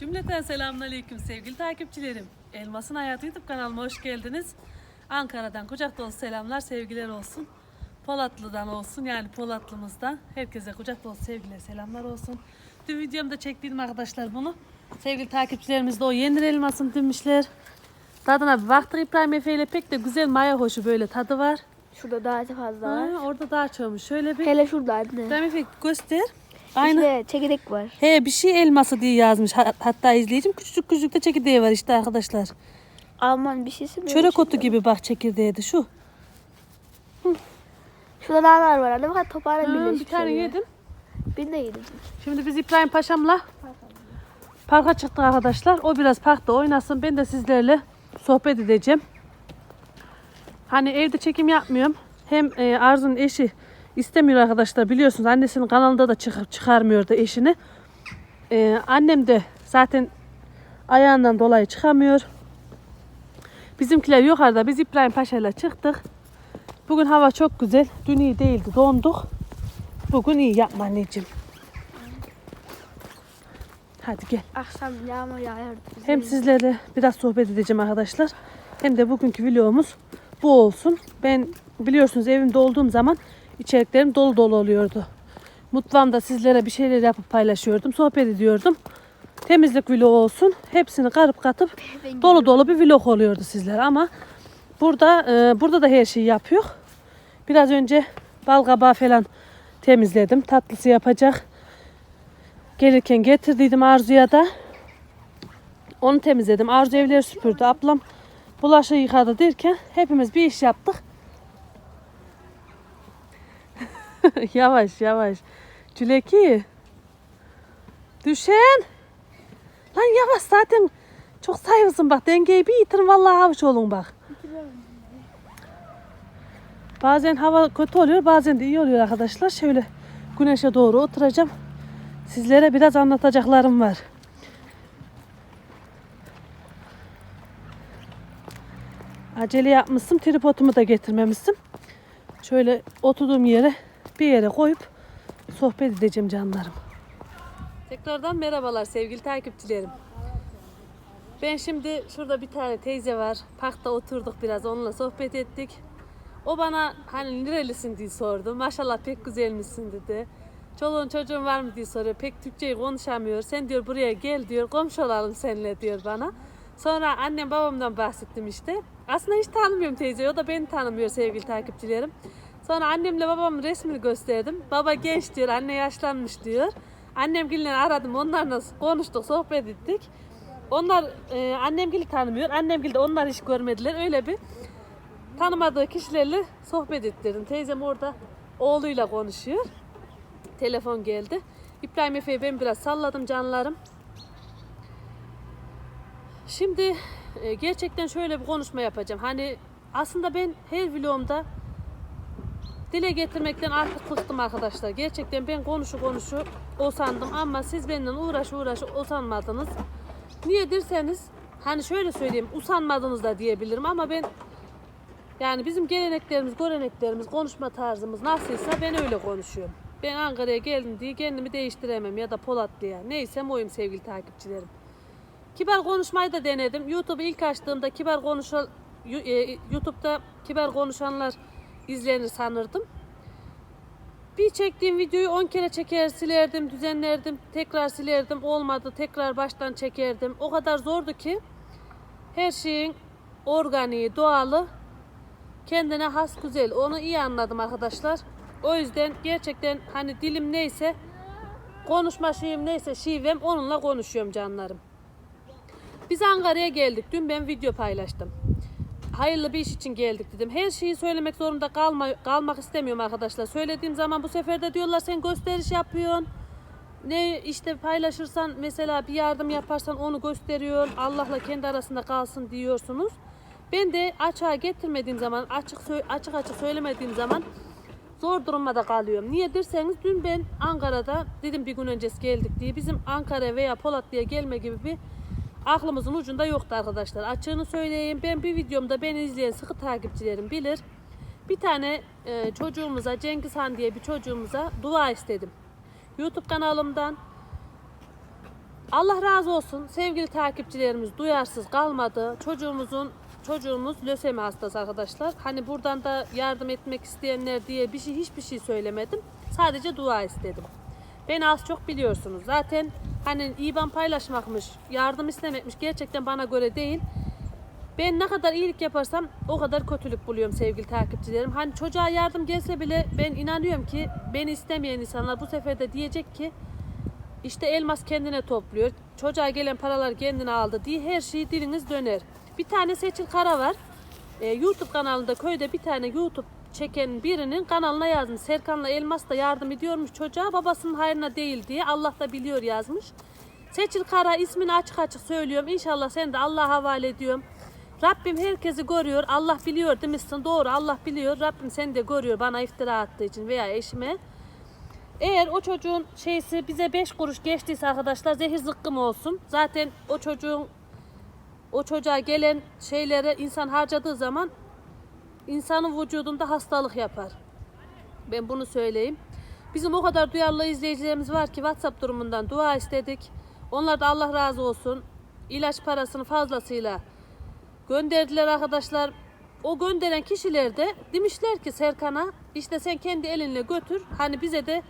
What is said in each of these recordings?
Cümleten selamünaleyküm sevgili takipçilerim. Elmas'ın Hayatı YouTube kanalıma hoş geldiniz. Ankara'dan kucak dolusu selamlar, sevgiler olsun. Polatlı'dan olsun yani Polatlı'mızdan herkese kucak dolusu sevgiler, selamlar olsun. Dün videomda çektiğim arkadaşlar bunu. Sevgili takipçilerimiz de o yenir elmasını demişler. Tadına bir baktık İbrahim Efe ile pek de güzel maya hoşu böyle tadı var. Şurada daha fazla Ha, var. orada daha çoğumuş. Şöyle bir Hele şurada anne. İbrahim Efe göster. Aynı. İşte çekirdek var. He bir şey elması diye yazmış. Ha- Hatta izleyicim küçücük küçücük de çekirdeği var işte arkadaşlar. Alman bir şeysi mi? Çörek otu gibi bak çekirdeği de şu. Şurada daha var anne. Bak toparla bir tane oluyor. yedim. Ben de yedim. Şimdi biz İbrahim Paşam'la parka çıktık arkadaşlar. O biraz parkta oynasın. Ben de sizlerle sohbet edeceğim. Hani evde çekim yapmıyorum. Hem e, Arzu'nun eşi istemiyor arkadaşlar biliyorsunuz. Annesinin kanalında da çıkıp çıkarmıyordu eşini. E, annem de zaten ayağından dolayı çıkamıyor. Bizimkiler yukarıda. Biz İbrahim Paşa'yla çıktık. Bugün hava çok güzel. Dün iyi değildi. Donduk. Bugün iyi yapma anneciğim. Hadi gel. Akşam yağmur yağıyor. Hem sizlerle biraz sohbet edeceğim arkadaşlar. Hem de bugünkü vlogumuz bu olsun. Ben biliyorsunuz evimde olduğum zaman içeriklerim dolu dolu oluyordu. Mutfağımda sizlere bir şeyler yapıp paylaşıyordum. Sohbet ediyordum. Temizlik vlogu olsun. Hepsini karıp katıp dolu dolu bir vlog oluyordu sizlere ama burada e, burada da her şeyi yapıyor. Biraz önce bal kabağı falan temizledim. Tatlısı yapacak. Gelirken getirdiydim Arzu'ya da. Onu temizledim. Arzu evleri süpürdü. Ablam bulaşığı yıkadı derken hepimiz bir iş yaptık. yavaş yavaş. Cüleki. Düşen. Lan yavaş zaten çok sayısın bak dengeyi bir yitirin vallahi havuç olun bak. Bazen hava kötü oluyor bazen de iyi oluyor arkadaşlar. Şöyle güneşe doğru oturacağım. Sizlere biraz anlatacaklarım var. Acele yapmışsın. Tripodumu da getirmemişsin. Şöyle oturduğum yere bir yere koyup sohbet edeceğim canlarım. Tekrardan merhabalar sevgili takipçilerim. Ben şimdi şurada bir tane teyze var. Parkta oturduk biraz onunla sohbet ettik. O bana hani nerelisin diye sordu. Maşallah pek güzelmişsin dedi. Çoluğun çocuğun var mı diye soruyor. Pek Türkçeyi konuşamıyor. Sen diyor buraya gel diyor. Komşu olalım seninle diyor bana. Sonra annem babamdan bahsettim işte. Aslında hiç tanımıyorum teyzeyi. O da beni tanımıyor sevgili takipçilerim. Sonra annemle babamın resmini gösterdim. Baba genç diyor, anne yaşlanmış diyor. Annemgille aradım, onlarla konuştuk, sohbet ettik. Onlar e, annemgili tanımıyor, annemgil de onlar hiç görmediler. Öyle bir tanımadığı kişilerle sohbet ettirdim. Teyzem orada oğluyla konuşuyor. Telefon geldi. İbrahim Efe'yi ben biraz salladım canlarım. Şimdi e, gerçekten şöyle bir konuşma yapacağım. Hani aslında ben her vlogumda dile getirmekten artık bıktım arkadaşlar. Gerçekten ben konuşu konuşu o sandım ama siz benden uğraş uğraş usanmadınız. Niye derseniz hani şöyle söyleyeyim usanmadınız da diyebilirim ama ben yani bizim geleneklerimiz, göreneklerimiz, konuşma tarzımız nasılsa ben öyle konuşuyorum. Ben Ankara'ya geldim diye kendimi değiştiremem ya da Polatlı'ya. Neysem oyum sevgili takipçilerim. Kibar konuşmayı da denedim. YouTube'u ilk açtığımda kibar konuşan e, YouTube'da kibar konuşanlar izlenir sanırdım. Bir çektiğim videoyu 10 kere çeker, silerdim, düzenlerdim, tekrar silerdim. Olmadı, tekrar baştan çekerdim. O kadar zordu ki her şeyin organiği, doğalı, kendine has güzel. Onu iyi anladım arkadaşlar. O yüzden gerçekten hani dilim neyse, konuşma şeyim neyse şivem onunla konuşuyorum canlarım. Biz Ankara'ya geldik. Dün ben video paylaştım. Hayırlı bir iş için geldik dedim. Her şeyi söylemek zorunda kalma, kalmak istemiyorum arkadaşlar. Söylediğim zaman bu sefer de diyorlar sen gösteriş yapıyorsun. Ne işte paylaşırsan mesela bir yardım yaparsan onu gösteriyor. Allah'la kendi arasında kalsın diyorsunuz. Ben de açığa getirmediğim zaman, açık açık açık söylemediğim zaman zor durumda kalıyorum. Niye derseniz dün ben Ankara'da dedim bir gün öncesi geldik diye bizim Ankara veya Polatlı'ya gelme gibi bir aklımızın ucunda yoktu arkadaşlar. Açığını söyleyeyim. Ben bir videomda beni izleyen sıkı takipçilerim bilir. Bir tane e, çocuğumuza Cengiz Han diye bir çocuğumuza dua istedim. YouTube kanalımdan Allah razı olsun sevgili takipçilerimiz duyarsız kalmadı. Çocuğumuzun çocuğumuz lösemi hastası arkadaşlar. Hani buradan da yardım etmek isteyenler diye bir şey hiçbir şey söylemedim. Sadece dua istedim. Beni az çok biliyorsunuz. Zaten hani İban paylaşmakmış, yardım istemekmiş gerçekten bana göre değil. Ben ne kadar iyilik yaparsam o kadar kötülük buluyorum sevgili takipçilerim. Hani çocuğa yardım gelse bile ben inanıyorum ki beni istemeyen insanlar bu sefer de diyecek ki işte elmas kendine topluyor. Çocuğa gelen paralar kendine aldı diye her şeyi diliniz döner. Bir tane Seçil Kara var. Ee, YouTube kanalında köyde bir tane YouTube çeken birinin kanalına yazmış. Serkan'la Elmas da yardım ediyormuş çocuğa babasının hayrına değil diye Allah da biliyor yazmış. Seçil Kara ismini açık açık söylüyorum. İnşallah sen de Allah'a havale ediyorum. Rabbim herkesi görüyor. Allah biliyor demişsin. Doğru Allah biliyor. Rabbim seni de görüyor bana iftira attığı için veya eşime. Eğer o çocuğun şeysi bize 5 kuruş geçtiyse arkadaşlar zehir zıkkım olsun. Zaten o çocuğun o çocuğa gelen şeyleri insan harcadığı zaman insanın vücudunda hastalık yapar. Ben bunu söyleyeyim. Bizim o kadar duyarlı izleyicilerimiz var ki WhatsApp durumundan dua istedik. Onlar da Allah razı olsun. İlaç parasını fazlasıyla gönderdiler arkadaşlar. O gönderen kişiler de demişler ki Serkan'a işte sen kendi elinle götür. Hani bize de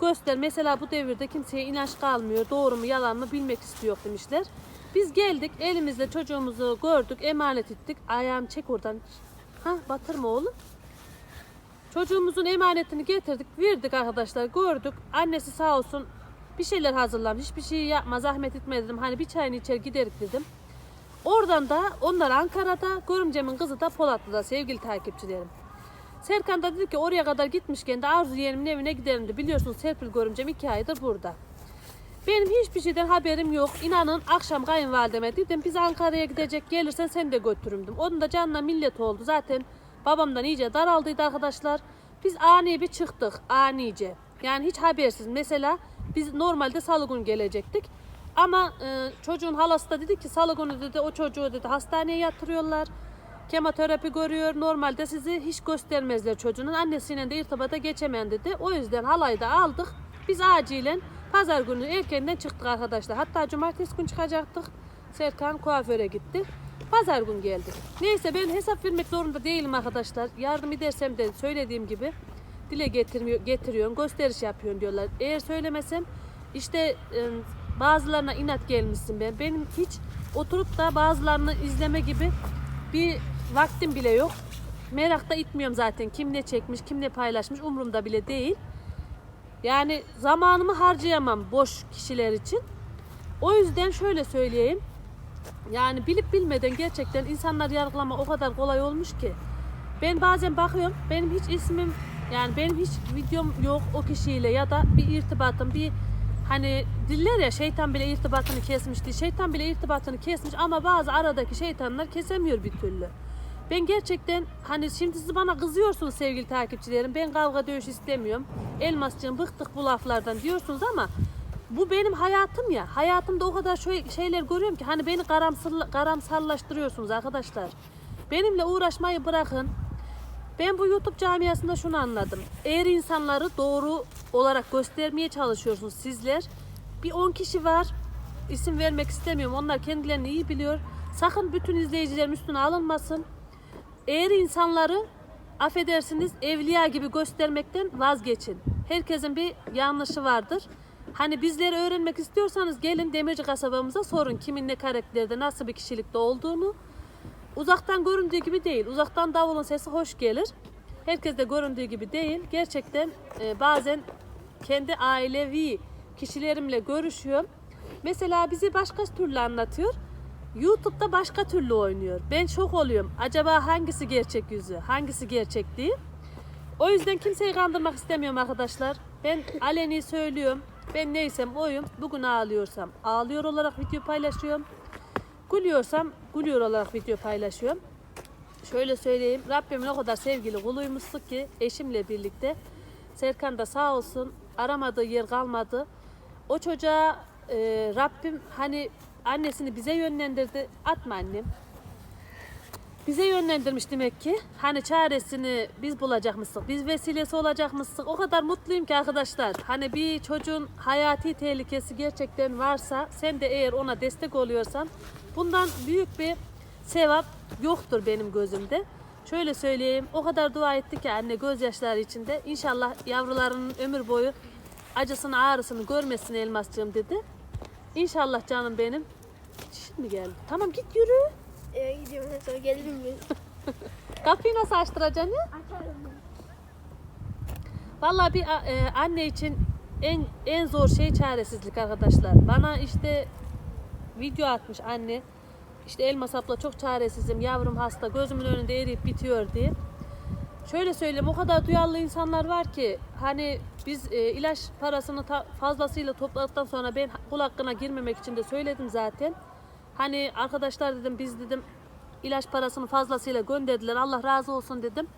göster. Mesela bu devirde kimseye inanç kalmıyor. Doğru mu yalan mı bilmek istiyor demişler. Biz geldik elimizle çocuğumuzu gördük emanet ettik. Ayağım çek oradan. Ha batırma oğlum. Çocuğumuzun emanetini getirdik, verdik arkadaşlar, gördük. Annesi sağ olsun bir şeyler hazırlamış, hiçbir şey yapma, zahmet etme dedim. Hani bir çayını içer giderik dedim. Oradan da onlar Ankara'da, görümcemin kızı da Polatlı'da sevgili takipçilerim. Serkan da dedi ki oraya kadar gitmişken de Arzu yeğenimin evine gidelim de biliyorsunuz Serpil görümcem iki aydır burada. Benim hiçbir şeyden haberim yok. İnanın akşam kayınvalideme dedim biz Ankara'ya gidecek gelirsen seni de götürümdüm. Onun da canına millet oldu. Zaten babamdan iyice daraldıydı arkadaşlar. Biz ani bir çıktık anice. Yani hiç habersiz. Mesela biz normalde salı günü gelecektik. Ama e, çocuğun halası da dedi ki salı günü dedi o çocuğu dedi hastaneye yatırıyorlar. Kemoterapi görüyor. Normalde sizi hiç göstermezler çocuğun. Annesiyle de irtibata geçemeyen dedi. O yüzden halayı da aldık. Biz acilen pazar günü erkenden çıktık arkadaşlar. Hatta cumartesi gün çıkacaktık. Serkan kuaföre gitti. Pazar gün geldik. Neyse ben hesap vermek zorunda değilim arkadaşlar. Yardım edersem de söylediğim gibi dile getirmiyor, getiriyorsun, gösteriş yapıyorsun diyorlar. Eğer söylemesem işte e, bazılarına inat gelmişsin ben. Benim hiç oturup da bazılarını izleme gibi bir vaktim bile yok. Merak da itmiyorum zaten. Kim ne çekmiş, kim ne paylaşmış umurumda bile değil. Yani zamanımı harcayamam boş kişiler için. O yüzden şöyle söyleyeyim. Yani bilip bilmeden gerçekten insanlar yargılama o kadar kolay olmuş ki. Ben bazen bakıyorum benim hiç ismim yani benim hiç videom yok o kişiyle ya da bir irtibatım bir hani diller ya şeytan bile irtibatını kesmiş diye. Şeytan bile irtibatını kesmiş ama bazı aradaki şeytanlar kesemiyor bir türlü. Ben gerçekten hani şimdi siz bana kızıyorsunuz sevgili takipçilerim. Ben kavga dövüş istemiyorum. Elmascığım bıktık bu laflardan diyorsunuz ama bu benim hayatım ya. Hayatımda o kadar şey, şeyler görüyorum ki hani beni karamsar, karamsarlaştırıyorsunuz arkadaşlar. Benimle uğraşmayı bırakın. Ben bu YouTube camiasında şunu anladım. Eğer insanları doğru olarak göstermeye çalışıyorsunuz sizler. Bir 10 kişi var. İsim vermek istemiyorum. Onlar kendilerini iyi biliyor. Sakın bütün izleyicilerim üstüne alınmasın. Eğer insanları affedersiniz evliya gibi göstermekten vazgeçin. Herkesin bir yanlışı vardır. Hani bizleri öğrenmek istiyorsanız gelin Demirci kasabamıza sorun kimin ne karakterde nasıl bir kişilikte olduğunu. Uzaktan göründüğü gibi değil. Uzaktan davulun sesi hoş gelir. Herkes de göründüğü gibi değil. Gerçekten e, bazen kendi ailevi kişilerimle görüşüyorum. Mesela bizi başka türlü anlatıyor. YouTube'da başka türlü oynuyor. Ben şok oluyorum. Acaba hangisi gerçek yüzü, hangisi gerçek değil? O yüzden kimseyi kandırmak istemiyorum arkadaşlar. Ben aleni söylüyorum. Ben neysem oyum. Bugün ağlıyorsam ağlıyor olarak video paylaşıyorum. Gülüyorsam gülüyor olarak video paylaşıyorum. Şöyle söyleyeyim. Rabbimin o kadar sevgili kuluymuştuk ki eşimle birlikte. Serkan da sağ olsun aramadığı yer kalmadı. O çocuğa e, Rabbim hani annesini bize yönlendirdi. Atma annem. bize yönlendirmiş demek ki. Hani çaresini biz bulacakmıştık. Biz vesilesi olacakmıştık. O kadar mutluyum ki arkadaşlar. Hani bir çocuğun hayati tehlikesi gerçekten varsa sen de eğer ona destek oluyorsan bundan büyük bir sevap yoktur benim gözümde. Şöyle söyleyeyim. O kadar dua etti ki anne gözyaşları içinde. İnşallah yavrularının ömür boyu acısını ağrısını görmesin elmascığım dedi. İnşallah canım benim. Şimdi mi geldi? Tamam git yürü. Eve gidiyorum sonra gelirim ben. Kapıyı nasıl açtıracaksın ya? Açarım Vallahi bir e, anne için en en zor şey çaresizlik arkadaşlar. Bana işte video atmış anne. İşte elma sapla çok çaresizim. Yavrum hasta. Gözümün önünde eriyip bitiyor diye. Şöyle söyleyeyim o kadar duyarlı insanlar var ki hani biz e, ilaç parasını fazlasıyla topladıktan sonra ben kul hakkına girmemek için de söyledim zaten. Hani arkadaşlar dedim biz dedim ilaç parasını fazlasıyla gönderdiler Allah razı olsun dedim.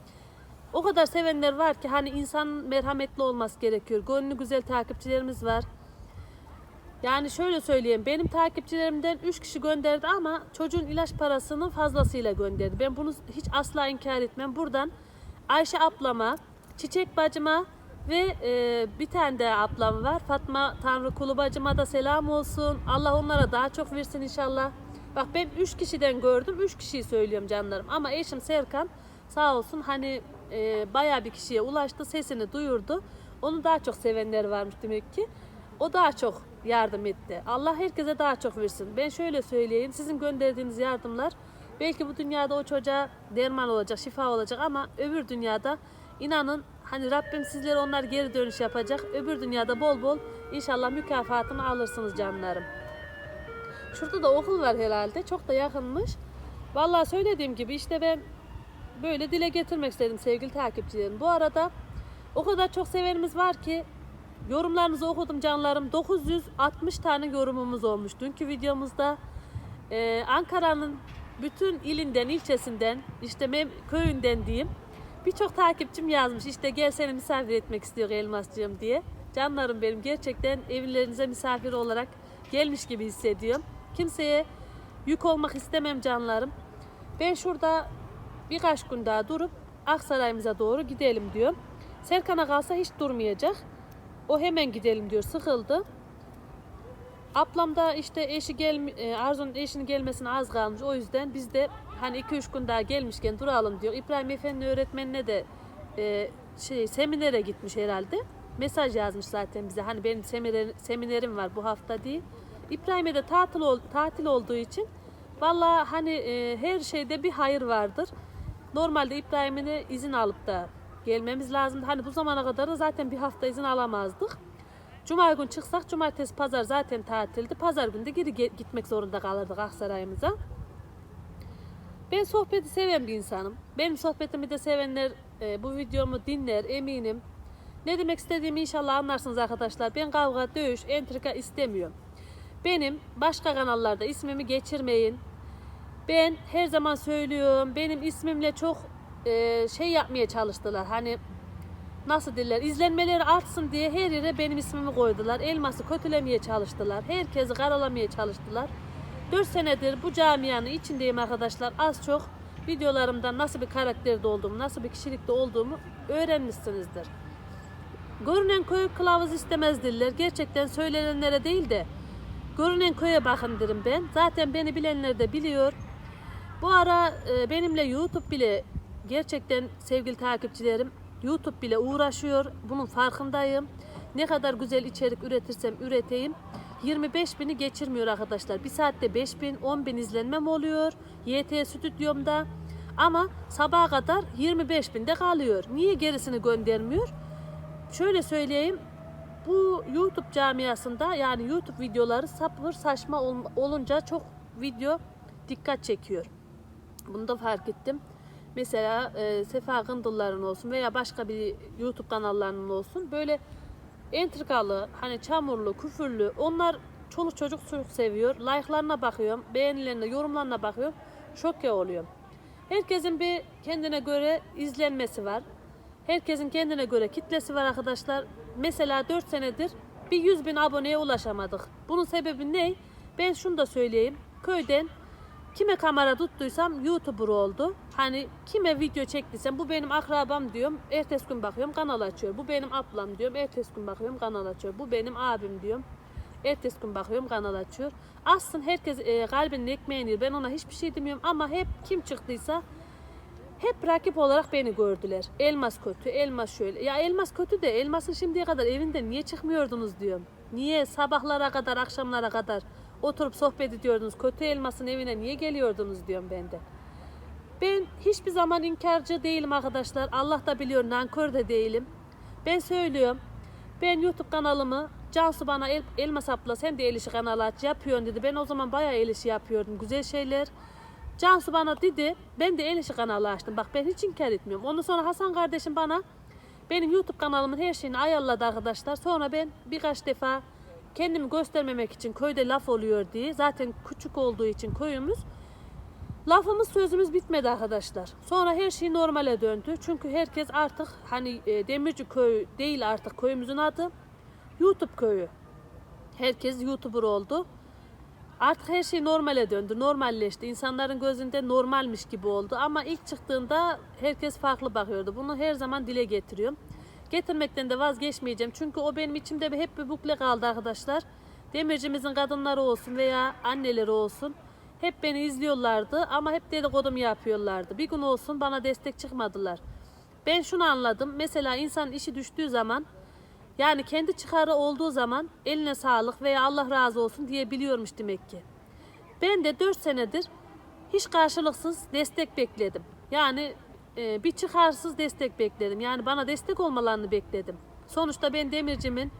O kadar sevenler var ki hani insan merhametli olması gerekiyor. Gönlü güzel takipçilerimiz var. Yani şöyle söyleyeyim benim takipçilerimden 3 kişi gönderdi ama çocuğun ilaç parasını fazlasıyla gönderdi. Ben bunu hiç asla inkar etmem. Buradan Ayşe ablama, Çiçek bacıma ve e, bir tane de ablam var. Fatma Tanrı Kulu bacıma da selam olsun. Allah onlara daha çok versin inşallah. Bak ben 3 kişiden gördüm. 3 kişiyi söylüyorum canlarım. Ama eşim Serkan sağ olsun hani e, bayağı bir kişiye ulaştı. Sesini duyurdu. Onu daha çok sevenler varmış demek ki. O daha çok yardım etti. Allah herkese daha çok versin. Ben şöyle söyleyeyim. Sizin gönderdiğiniz yardımlar belki bu dünyada o çocuğa derman olacak, şifa olacak ama öbür dünyada inanın hani Rabbim sizlere onlar geri dönüş yapacak. Öbür dünyada bol bol inşallah mükafatını alırsınız canlarım. Şurada da okul var herhalde. Çok da yakınmış. Vallahi söylediğim gibi işte ben böyle dile getirmek istedim sevgili takipçilerim. Bu arada o kadar çok sevenimiz var ki yorumlarınızı okudum canlarım. 960 tane yorumumuz olmuş dünkü videomuzda. Ee, Ankara'nın bütün ilinden, ilçesinden, işte köyünden diyeyim. Birçok takipçim yazmış işte gel seni misafir etmek istiyor Elmascığım diye. Canlarım benim gerçekten evlerinize misafir olarak gelmiş gibi hissediyorum. Kimseye yük olmak istemem canlarım. Ben şurada birkaç gün daha durup Aksaray'ımıza doğru gidelim diyorum. Serkan'a kalsa hiç durmayacak. O hemen gidelim diyor. Sıkıldı. Ablam da işte eşi gel e, Arzu'nun eşinin gelmesine az kalmış. O yüzden biz de hani 2-3 gün daha gelmişken duralım diyor. İbrahim Efendi öğretmenine de e, şey seminere gitmiş herhalde. Mesaj yazmış zaten bize. Hani benim seminer, seminerim var bu hafta diye. İbrahim'e de tatil ol, tatil olduğu için vallahi hani e, her şeyde bir hayır vardır. Normalde İbrahim'in de izin alıp da gelmemiz lazım. Hani bu zamana kadar da zaten bir hafta izin alamazdık. Cuma gün çıksak cumartesi pazar zaten tatildi. Pazar günü de geri ge- gitmek zorunda kalırdık Aksaray'ımıza. Ben sohbeti seven bir insanım. Benim sohbetimi de sevenler e, bu videomu dinler eminim. Ne demek istediğimi inşallah anlarsınız arkadaşlar. Ben kavga, dövüş, entrika istemiyorum. Benim başka kanallarda ismimi geçirmeyin. Ben her zaman söylüyorum. Benim ismimle çok e, şey yapmaya çalıştılar. Hani nasıl derler izlenmeleri artsın diye her yere benim ismimi koydular. Elması kötülemeye çalıştılar. Herkesi karalamaya çalıştılar. 4 senedir bu camianın içindeyim arkadaşlar. Az çok videolarımdan nasıl bir karakterde olduğumu, nasıl bir kişilikte olduğumu öğrenmişsinizdir. Görünen köy kılavuz istemez diller. Gerçekten söylenenlere değil de görünen köye bakın derim ben. Zaten beni bilenler de biliyor. Bu ara e, benimle YouTube bile gerçekten sevgili takipçilerim YouTube bile uğraşıyor. Bunun farkındayım. Ne kadar güzel içerik üretirsem üreteyim. 25 bini geçirmiyor arkadaşlar. Bir saatte 5 bin, 10 bin izlenmem oluyor. YT stüdyomda. Ama sabaha kadar 25 binde kalıyor. Niye gerisini göndermiyor? Şöyle söyleyeyim. Bu YouTube camiasında yani YouTube videoları sapır saçma ol- olunca çok video dikkat çekiyor. Bunu da fark ettim. Mesela e, Sefa Gındılların olsun veya başka bir YouTube kanallarının olsun böyle entrikalı, hani çamurlu, küfürlü onlar çoluk çocuk çok seviyor. Like'larına bakıyorum, beğenilerine, yorumlarına bakıyorum. Şoke oluyorum. Herkesin bir kendine göre izlenmesi var. Herkesin kendine göre kitlesi var arkadaşlar. Mesela 4 senedir bir 100 bin aboneye ulaşamadık. Bunun sebebi ne? Ben şunu da söyleyeyim. Köyden Kime kamera tuttuysam YouTuber oldu. Hani kime video çektiysem bu benim akrabam diyorum. Ertesi gün bakıyorum kanal açıyor. Bu benim ablam diyorum. Ertesi gün bakıyorum kanal açıyor. Bu benim abim diyorum. Ertesi gün bakıyorum kanal açıyor. Aslında herkes e, kalbinin ekmeğini. Ben ona hiçbir şey demiyorum ama hep kim çıktıysa hep rakip olarak beni gördüler. Elmas kötü, elmas şöyle. Ya elmas kötü de elmasın şimdiye kadar evinden niye çıkmıyordunuz diyorum. Niye sabahlara kadar, akşamlara kadar oturup sohbet ediyordunuz. Kötü elmasın evine niye geliyordunuz diyorum ben de. Ben hiçbir zaman inkarcı değilim arkadaşlar. Allah da biliyor nankör de değilim. Ben söylüyorum. Ben YouTube kanalımı Cansu bana el, Elmas abla sen de el işi kanalı aç yapıyorsun dedi. Ben o zaman bayağı el işi yapıyordum. Güzel şeyler. Cansu bana dedi. Ben de el işi kanalı açtım. Bak ben hiç inkar etmiyorum. Ondan sonra Hasan kardeşim bana benim YouTube kanalımın her şeyini ayarladı arkadaşlar. Sonra ben birkaç defa kendimi göstermemek için köyde laf oluyor diye. Zaten küçük olduğu için köyümüz Lafımız sözümüz bitmedi arkadaşlar. Sonra her şey normale döndü. Çünkü herkes artık hani e, Demirci köyü değil artık köyümüzün adı. YouTube köyü. Herkes YouTuber oldu. Artık her şey normale döndü, normalleşti. İnsanların gözünde normalmiş gibi oldu. Ama ilk çıktığında herkes farklı bakıyordu. Bunu her zaman dile getiriyorum. Getirmekten de vazgeçmeyeceğim. Çünkü o benim içimde bir- hep bir bukle kaldı arkadaşlar. Demircimizin kadınları olsun veya anneleri olsun. Hep beni izliyorlardı ama hep dedikodumu yapıyorlardı. Bir gün olsun bana destek çıkmadılar. Ben şunu anladım. Mesela insan işi düştüğü zaman yani kendi çıkarı olduğu zaman eline sağlık veya Allah razı olsun diyebiliyormuş demek ki. Ben de 4 senedir hiç karşılıksız destek bekledim. Yani e, bir çıkarsız destek bekledim. Yani bana destek olmalarını bekledim. Sonuçta ben Demircim'in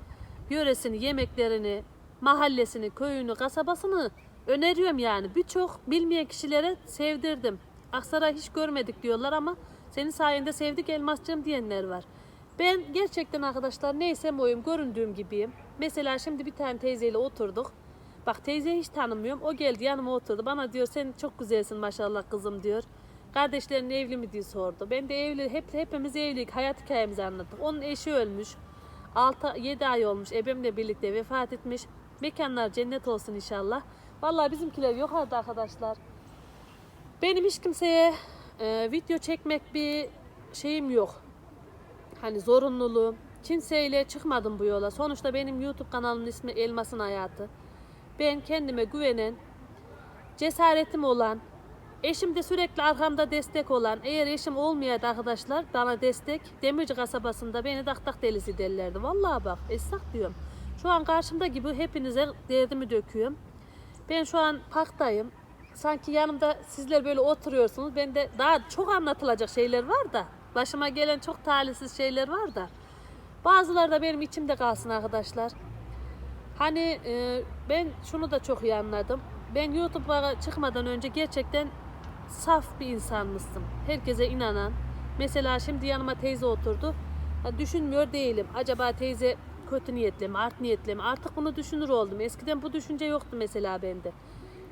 yöresini, yemeklerini, mahallesini, köyünü, kasabasını öneriyorum yani. Birçok bilmeyen kişilere sevdirdim. Aksaray hiç görmedik diyorlar ama senin sayende sevdik elmascığım diyenler var. Ben gerçekten arkadaşlar neysem oyum göründüğüm gibiyim. Mesela şimdi bir tane teyzeyle oturduk. Bak teyzeyi hiç tanımıyorum. O geldi yanıma oturdu. Bana diyor sen çok güzelsin maşallah kızım diyor. Kardeşlerin evli mi diye sordu. Ben de evli, hep hepimiz evlilik, hayat hikayemizi anlattık. Onun eşi ölmüş. 6-7 ay olmuş. Ebemle birlikte vefat etmiş. Mekanlar cennet olsun inşallah. Vallahi bizimkiler yukarıda arkadaşlar. Benim hiç kimseye e, video çekmek bir şeyim yok. Hani zorunluluğum. Kimseyle çıkmadım bu yola. Sonuçta benim YouTube kanalımın ismi Elmas'ın Hayatı. Ben kendime güvenen, cesaretim olan, eşim de sürekli arkamda destek olan, eğer eşim olmayaydı arkadaşlar bana destek, Demirci kasabasında beni tak tak delisi derlerdi. Vallahi bak, esnaf diyorum. Şu an karşımda gibi hepinize derdimi döküyorum. Ben şu an parktayım. Sanki yanımda sizler böyle oturuyorsunuz. Ben de daha çok anlatılacak şeyler var da. Başıma gelen çok talihsiz şeyler var da. Bazıları da benim içimde kalsın arkadaşlar. Hani e, ben şunu da çok iyi anladım. Ben YouTube'a çıkmadan önce gerçekten saf bir insanmıştım. Herkese inanan. Mesela şimdi yanıma teyze oturdu. Ha, düşünmüyor değilim. Acaba teyze kötü niyetli mi, art niyetli mi? Artık bunu düşünür oldum. Eskiden bu düşünce yoktu mesela bende.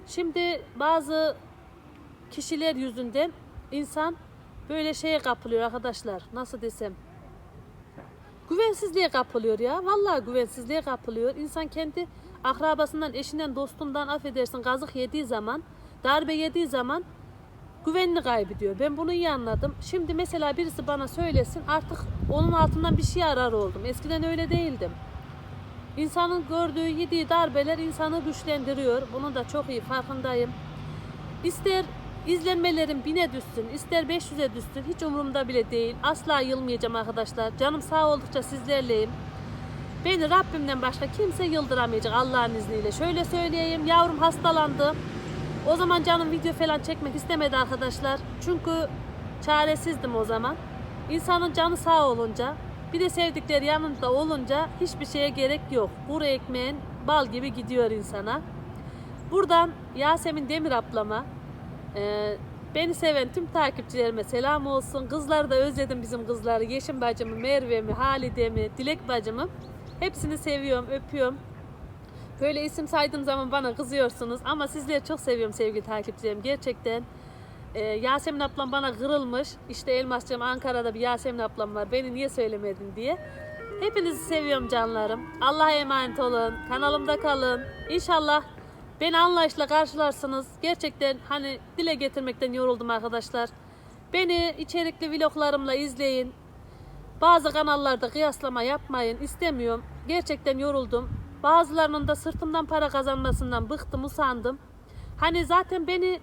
Şimdi bazı kişiler yüzünden insan böyle şeye kapılıyor arkadaşlar. Nasıl desem? Güvensizliğe kapılıyor ya. Vallahi güvensizliğe kapılıyor. İnsan kendi akrabasından, eşinden, dostundan affedersin gazık yediği zaman, darbe yediği zaman güvenini kaybediyor. Ben bunu iyi anladım. Şimdi mesela birisi bana söylesin artık onun altından bir şey arar oldum. Eskiden öyle değildim. İnsanın gördüğü, yediği darbeler insanı güçlendiriyor. Bunun da çok iyi farkındayım. İster izlenmelerim bine düşsün, ister 500'e düşsün hiç umurumda bile değil. Asla yılmayacağım arkadaşlar. Canım sağ oldukça sizlerleyim. Beni Rabbimden başka kimse yıldıramayacak Allah'ın izniyle. Şöyle söyleyeyim, yavrum hastalandı. O zaman canım video falan çekmek istemedi arkadaşlar. Çünkü çaresizdim o zaman. İnsanın canı sağ olunca, bir de sevdikleri yanında olunca hiçbir şeye gerek yok. Kuru ekmeğin bal gibi gidiyor insana. Buradan Yasemin Demir ablama, e, beni seven tüm takipçilerime selam olsun. Kızları da özledim bizim kızları. Yeşim bacımı, Merve'mi, Halide'mi, Dilek bacımı. Hepsini seviyorum, öpüyorum. Böyle isim saydığım zaman bana kızıyorsunuz ama sizleri çok seviyorum sevgili takipçilerim gerçekten. Ee, Yasemin ablam bana kırılmış. İşte Elmascığım Ankara'da bir Yasemin ablam var. Beni niye söylemedin diye. Hepinizi seviyorum canlarım. Allah'a emanet olun. Kanalımda kalın. İnşallah Beni anlayışla karşılarsınız. Gerçekten hani dile getirmekten yoruldum arkadaşlar. Beni içerikli vloglarımla izleyin. Bazı kanallarda kıyaslama yapmayın. istemiyorum. Gerçekten yoruldum. Bazılarının da sırtımdan para kazanmasından bıktım, usandım. Hani zaten beni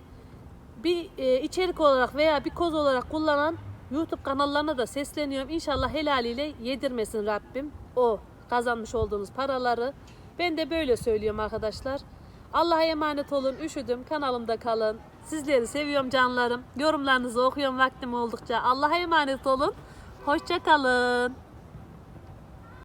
bir e, içerik olarak veya bir koz olarak kullanan YouTube kanallarına da sesleniyorum. İnşallah helaliyle yedirmesin Rabbim o kazanmış olduğunuz paraları. Ben de böyle söylüyorum arkadaşlar. Allah'a emanet olun. Üşüdüm. Kanalımda kalın. Sizleri seviyorum canlarım. Yorumlarınızı okuyorum vaktim oldukça. Allah'a emanet olun. Hoşça kalın.